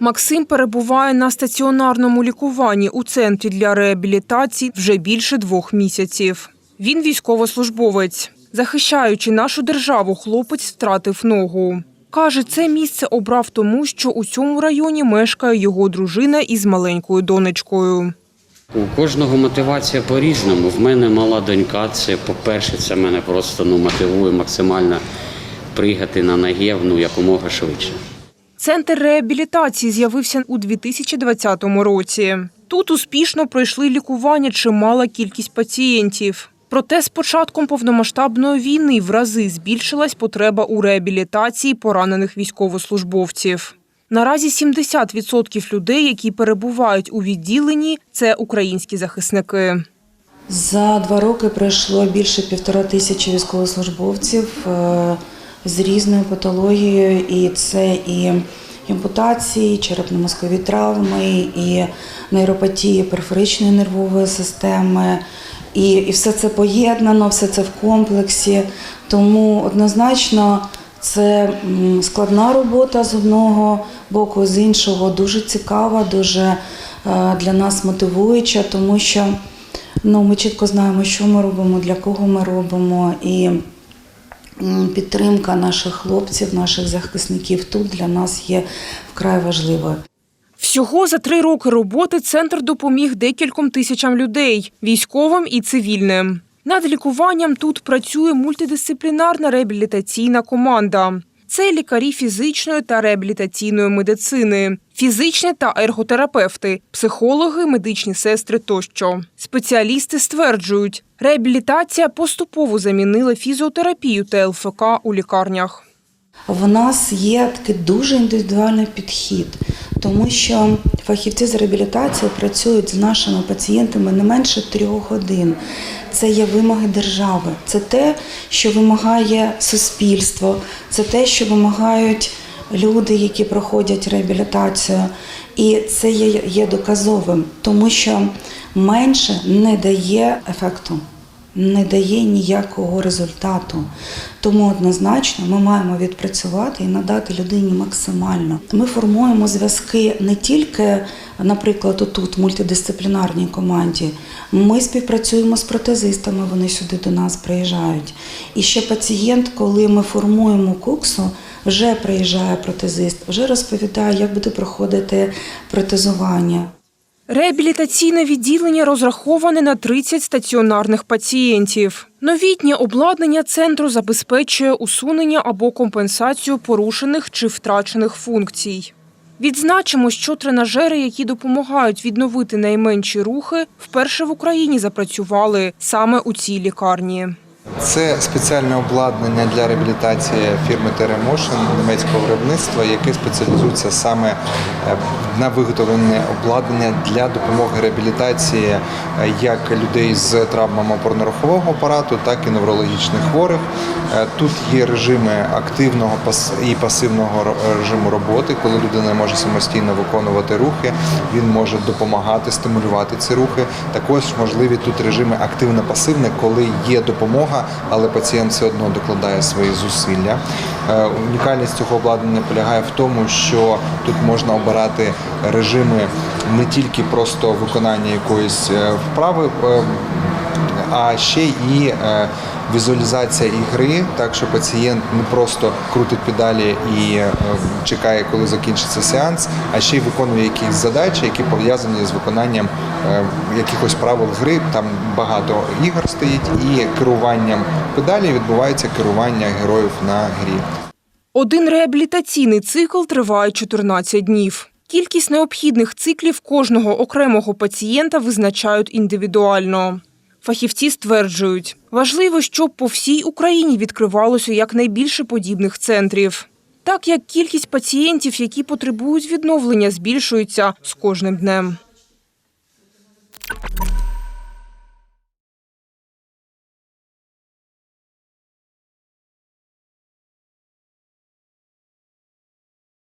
Максим перебуває на стаціонарному лікуванні у центрі для реабілітації вже більше двох місяців. Він військовослужбовець. Захищаючи нашу державу, хлопець втратив ногу. Каже, це місце обрав тому, що у цьому районі мешкає його дружина із маленькою донечкою. У кожного мотивація по-різному. В мене мала донька. Це, по-перше, це мене просто ну, мотивує максимально приїхати на Нагєв ну, якомога швидше. Центр реабілітації з'явився у 2020 році. Тут успішно пройшли лікування чимала кількість пацієнтів. Проте з початком повномасштабної війни в рази збільшилась потреба у реабілітації поранених військовослужбовців. Наразі 70% людей, які перебувають у відділенні, це українські захисники. За два роки пройшло більше півтора тисячі військовослужбовців е, з різною патологією, і це і ампутації, черепно-мозкові травми, і нейропатії периферичної нервової системи. І, і все це поєднано, все це в комплексі. Тому однозначно це складна робота з одного боку, з іншого дуже цікава, дуже е, для нас мотивуюча, тому що Ну, ми чітко знаємо, що ми робимо, для кого ми робимо, і підтримка наших хлопців, наших захисників тут для нас є вкрай важливою. Всього за три роки роботи центр допоміг декільком тисячам людей військовим і цивільним. Над лікуванням тут працює мультидисциплінарна реабілітаційна команда. Це лікарі фізичної та реабілітаційної медицини, фізичні та ерготерапевти, психологи, медичні сестри тощо. Спеціалісти стверджують, реабілітація поступово замінила фізіотерапію та ЛФК у лікарнях. В нас є такий дуже індивідуальний підхід, тому що фахівці з реабілітації працюють з нашими пацієнтами не менше трьох годин. Це є вимоги держави, це те, що вимагає суспільство, це те, що вимагають люди, які проходять реабілітацію. І це є, доказовим, тому що менше не дає ефекту не дає ніякого результату. Тому однозначно ми маємо відпрацювати і надати людині максимально. Ми формуємо зв'язки не тільки, наприклад, отут, в мультидисциплінарній команді. Ми співпрацюємо з протезистами, вони сюди до нас приїжджають. І ще пацієнт, коли ми формуємо куксу, вже приїжджає протезист, вже розповідає, як буде проходити протезування. Реабілітаційне відділення розраховане на 30 стаціонарних пацієнтів. Новітнє обладнання центру забезпечує усунення або компенсацію порушених чи втрачених функцій. Відзначимо, що тренажери, які допомагають відновити найменші рухи, вперше в Україні запрацювали саме у цій лікарні. Це спеціальне обладнання для реабілітації фірми Teremotion німецького виробництва, яке спеціалізується саме на виготовленні обладнання для допомоги реабілітації е, як людей з травмами опорно-рухового апарату, так і неврологічних хворих. Е, Тут є режими активного і пасивного режиму роботи, коли людина може самостійно виконувати рухи, він може допомагати, стимулювати ці рухи. Також можливі тут режими активно-пасивне, коли є допомога, але пацієнт все одно докладає свої зусилля. Е, Унікальність цього обладнання полягає в тому, що тут можна обирати режими не тільки просто виконання якоїсь е, вправи. е, а ще і візуалізація ігри, так що пацієнт не просто крутить педалі і чекає, коли закінчиться сеанс, а ще й виконує якісь задачі, які пов'язані з виконанням якихось правил гри. Там багато ігор стоїть, і керуванням педалі відбувається керування героїв на грі. Один реабілітаційний цикл триває 14 днів. Кількість необхідних циклів кожного окремого пацієнта визначають індивідуально. Фахівці стверджують, важливо, щоб по всій Україні відкривалося якнайбільше подібних центрів. Так як кількість пацієнтів, які потребують відновлення, збільшується з кожним днем.